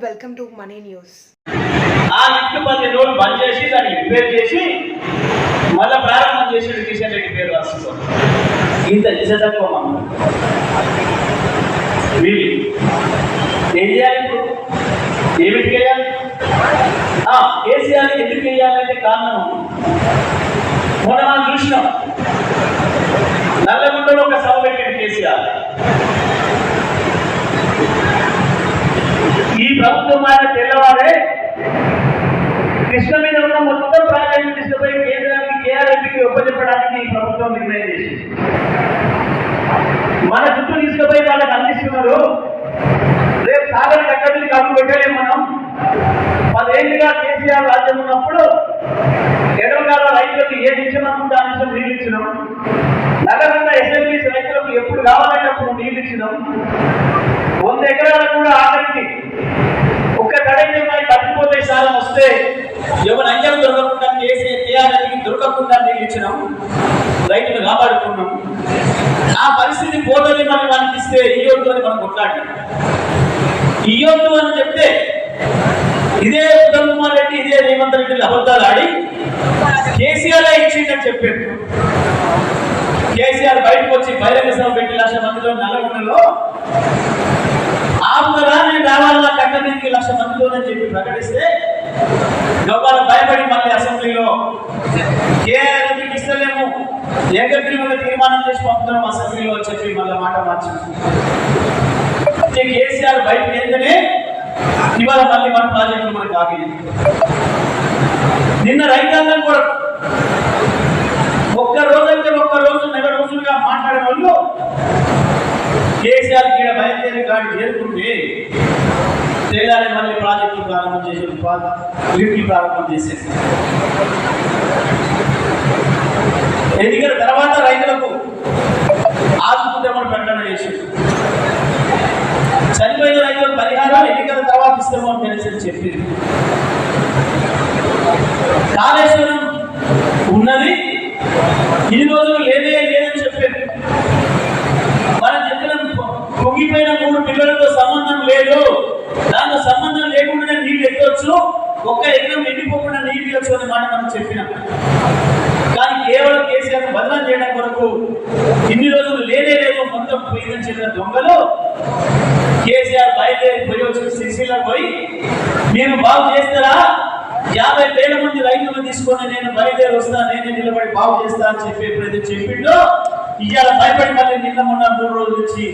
Welcome to money news ఆ lift పది రోజులు బంద్ చేసి దాన్ని రిపేర్ చేసి మళ్ళీ ప్రారంభం చేసి కిషన్ రెడ్డి పేరు రాస్తున్నాం ఇంత చేసేటప్పుడు మనం వీళ్ళు ఏం చేయాలి ఇప్పుడు? ఏమిటి చేయాలి కేసీఆర్ ఎందుకు చేయాలంటే కారణం? మొన్న మనం చూసినాం. నల్లగొండలో ఒక సభ పెట్టాడు కేసీఆర్. ప్రభుత్వం ఆయన తెల్లవారే కృష్ణ మీద ఉన్న మొత్తం ప్రాజెక్టు తీసుకుపోయి కేంద్రానికి కేఆర్ఎంపీకి ఒప్పచెప్పడానికి ఈ ప్రభుత్వం నిర్ణయం చేసింది. మన చుట్టూ తీసుకుపోయి వాళ్ళకి అందిస్తున్నారు. రేపు సాగర్ కట్టడికి కాపు పెట్టలేము మనం. పదేళ్ళుగా కేసీఆర్ రాజ్యం ఉన్నప్పుడు ఎడవగాల రైతులకు ఏ ఇచ్చినాము దాని నిమిషం నీళ్ళు ఇచ్చినాం. నగరంలో ఎస్ఎల్బీసీ రైతులకు ఎప్పుడు కావాలంటే అప్పుడు నీళ్ళు ఇచ్చినాం. వంద ఎకరాలకు కూడా ఆఖరికి ఎక్కడైతే కడైతే మరి వస్తే ఎవరి అంజం దొరకకుండా చేసే కేఆర్ఎల్కి దొరకకుండా నిలిచినాం రైతులు కాపాడుకున్నాం. ఆ పరిస్థితి పోతుంది మనం మనకి ఇస్తే ఇయ్యొద్దు అని మనం కొట్లాడినాం ఇయ్యొద్దు అని చెప్తే ఇదే ఉత్తమ్ కుమార్ రెడ్డి ఇదే రేవంత్ రెడ్డి అబద్ధాలు ఆడి కేసీఆర్ ఇచ్చిందని చెప్పాడు కేసీఆర్ బయటకు వచ్చి బహిరంగ సభ పెట్టి లక్ష మందిలో నల్లగొండలో ఆపుదలా నేను రావాలన్నా కట్ట మీదకి లక్ష మందిలోనని చెప్పి ప్రకటిస్తే గొప్పల భయపడి మళ్ళీ అసెంబ్లీలో కేఆర్ఎంకి ఇస్తలేము? ఏకగ్రీవంగా తీర్మానం చేసి పంపుతున్నాం అసెంబ్లీలో అని చెప్పి మళ్ళీ మాట మార్చింది. కేసీఆర్ బయటకు వెళ్తేనే ఇవాళ మళ్ళీ మన ప్రాజెక్టులు మనకు ఆగింది. నిన్న రైతాంగం కూడా ఒక్క రోజైతే ఒక్క రోజు నెల రోజులుగా మాట్లాడే వాళ్ళు కేసీఆర్ ఇక్కడ బయలుదేరి గాడి చేరుకుంటే తేలాలి మళ్ళీ ప్రాజెక్టులు ప్రారంభం చేసి లిఫ్ట్లు ప్రారంభం చేసేసి ఎదిగిన తర్వాత రైతులకు ఆదుకుంటామని ప్రకటన చేసింది చనిపోయిన రైతులకు పరిహారం ఎన్నికల తర్వాత ఇస్తామని తెలిసి చెప్పింది. కాళేశ్వరం ఉన్నది ఈ రోజులు లేదే లేదని చెప్పారు మనం చెప్పిన పొంగిపోయిన మూడు పిల్లలతో సంబంధం లేదు దాంతో సంబంధం లేకుండా నీళ్ళు ఎత్తవచ్చు ఒక్క ఎకరం ఎండిపోకుండా నీళ్ళు ఇవ్వచ్చు అనే మాట మనం చెప్పినాం కానీ కేవలం కేసీఆర్ బదనం చేయడం కొరకు ఇన్ని రోజులు లేనే లేదు మొత్తం పోయిందని చెప్పిన దొంగలు కేసీఆర్ బయలుదేరి పోయి వచ్చిన సిరిసిల్ల పోయి మీరు బాగు చేస్తారా? యాభై వేల మంది రైతులు తీసుకొని నేను బయలుదేరి వస్తా నేనే నిలబడి బాగు చేస్తా అని చెప్పి ఎప్పుడైతే చెప్పిండో. ఇవాళ భయపడి మళ్ళీ నిన్న మొన్న మూడు రోజుల నుంచి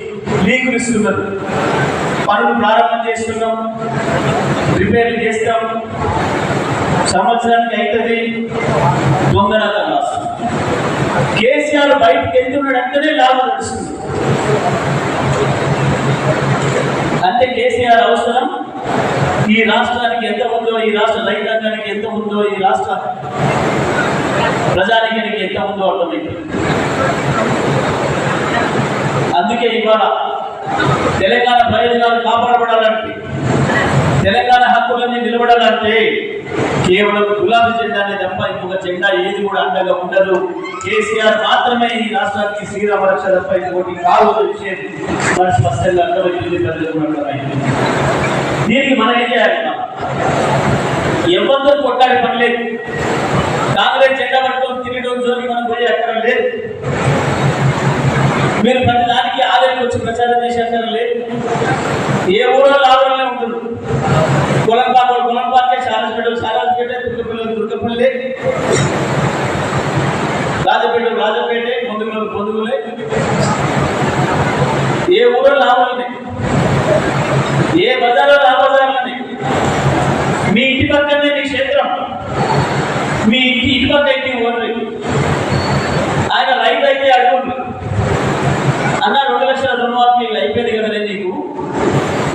లీకులు ఇస్తున్నారు. పనులు ప్రారంభం చేస్తున్నాం రిపేర్లు చేస్తాం. సంవత్సరానికి అవుతుంది దొంగనత కేసీఆర్ బయటకు వెళ్తున్నాడు అంటేనే లాభం నడుస్తుంది అంటే కేసీఆర్ అవసరం? ఈ రాష్ట్రానికి ఎంత ఉందో ఈ రాష్ట్ర రైతాంగానికి ఎంత ఉందో ఈ రాష్ట్ర ప్రజానీకానికి ఎంత ఉందో అర్థమైంది. అందుకే ఇవాళ తెలంగాణ ప్రయోజనాలు కాపాడబడాలంటే తెలంగాణ హక్కులన్నీ నిలబడాలంటే కేవలం గులాబీ జెండానే తప్ప ఇంకొక జెండా ఏది కూడా అండగా ఉండదు. కేసీఆర్ మాత్రమే ఈ రాష్ట్రానికి శ్రీరామ రక్ష తప్ప ఇంకోటి కాదు విషయం మన స్పష్టంగా అర్థమైంది ప్రజలకు దీనికి మనం ఏం చేయాలి? ఎవరితో కొట్టాలి పని లేదు. కాంగ్రెస్ జెండా పట్టుకొని తిరిగి జోలికి మనం పోయి అక్కడ లేదు. మీరు ప్రతి దానికి ఆదాయం వచ్చి ప్రచారం చేసే అక్కడ లేదు. ఏ ఊరో ఆదరణలో ఉంటుంది కులం కాకుండా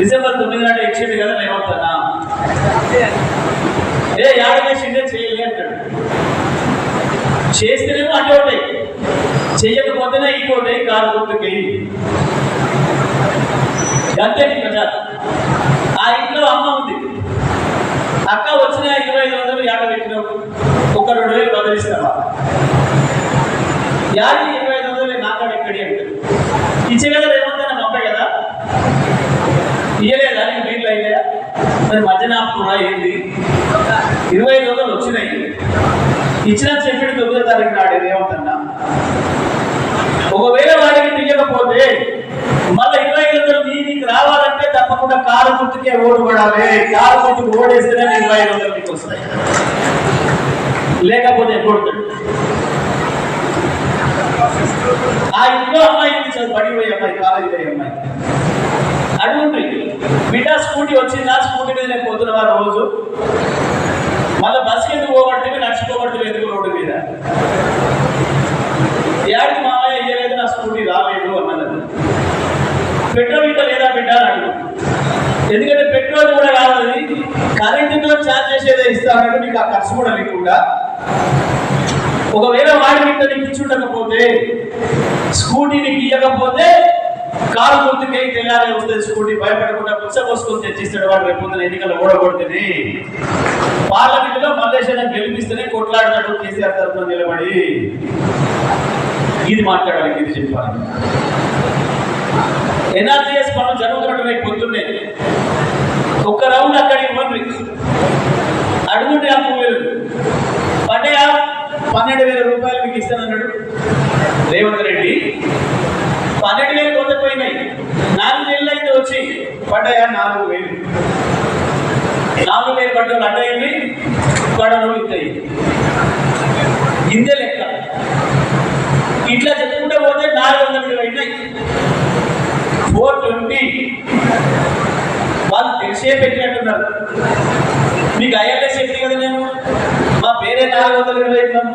డిసెంబర్ తొమ్మిది నాడు ఇచ్చింది కదా నేను అవుతానా ఏ యాడ చేసిందే చేయలే అంటాడు. చేస్తేనేమో అటు చేయకపోతేనే చెయ్యకపోతేనే ఇటు కారు గుర్తుకి అంతే నీ ప్రజా. ఆ ఇంట్లో అమ్మ ఉంది. అక్క వచ్చిన ఇరవై ఐదు వందలు యాడ పెట్టినావు? ఒక రెండు వేలు బదిలిస్తావా? యాడ ఇరవై ఐదు వందలు నాకాడ ఎక్కడి అంటే ఇచ్చే కదా ఏమంతా పంపే కదా ఇయ్యలేదా నీకు నీళ్ళు అయ్యా మరి మధ్యన కూడా ఏంది? ఇరవై ఐదు వందలు వచ్చినాయి. ఇచ్చిన చెప్పిన తొమ్మిదో తారీఖు నాడు ఏమంటున్నా? ఒకవేళ వాడికి తీయకపోతే మళ్ళీ ఇరవై ఐదు వందలు మీ నీకు రావాలంటే తప్పకుండా కారు గుర్తుకే ఓటు పడాలి. కారు గుర్తుకు ఓడేస్తేనే నీ ఇరవై ఐదు వందలు మీకు వస్తాయి. లేకపోతే ఎప్పుడు ఆ ఇంట్లో అమ్మాయి చదువు బడి పోయే అమ్మాయి కాలేజీ పోయే అమ్మాయి. అడుగుండ్రి. బిడ్డ స్కూటీ వచ్చిందా? స్కూటీ మీద నేను పోతున్నా రోజు? మళ్ళీ బస్సు ఎందుకు పోగొట్టివి నడిచిపోగొట్టివి ఎందుకు రోడ్డు మీద? యాడికి మామయ్య ఇయ్యలేదు నా స్కూటీ రాలేదు అన్నది. పెట్రోల్ ఇట్లా లేదా బిడ్డ అని ఎందుకంటే పెట్రోల్ కూడా కాదు కరెంటుతో ఛార్జ్ చేసేదే ఇస్తానంటే మీకు ఆ ఖర్చు కూడా లేకుండా. ఒకవేళ వాడి బిడ్డ నీకు ఇచ్చుండకపోతే స్కూటీ నీకు ఇవ్వకపోతే కారు గుర్తుకే తెల్లారే వస్తుంది స్కూటీ భయపడకుండా పుచ్చపోసుకొని తెచ్చిస్తాడు వాడు రేపు పొద్దున ఎన్నికలు ఓడగొడుతుంది పార్లమెంట్లో మల్లేశ్వరం గెలిపిస్తేనే కొట్లాడతాడు కేసీఆర్ తరఫున నిలబడి. ఇది మాట్లాడాలి ఇది చెప్పాలి. ఎన్ఆర్జీఎస్ పనులు జరుగుతున్నట్టు పొద్దున్నే. ఒక్క రౌండ్ అక్కడికి ఇవ్వండి. అడుగుంటే అప్పు వేలు పడ్డాయా? పన్నెండు వేల రూపాయలు మీకు ఇస్తానన్నాడు రేవంత్ రెడ్డి. పన్నెండు వేలు కొత్త పోయినాయి. నాలుగు నెలలు అయితే వచ్చి పడ్డాయా? నాలుగు వేలు. నాలుగు వేలు పడ్డ అడ్డయండి పడను ఇస్తాయి ఇంతే లెక్క. ఇట్లా చెప్పుకుంటే పోతే నాలుగు వందల ఇరవై అయినాయి. Four twenty. వాళ్ళు తెలిసే పెట్టినట్టున్నారు. మీకు ఐఎల్ఎస్ చెప్తే కదా నేను మా పేరే నాలుగు వందల ఇరవై ఇన్నాము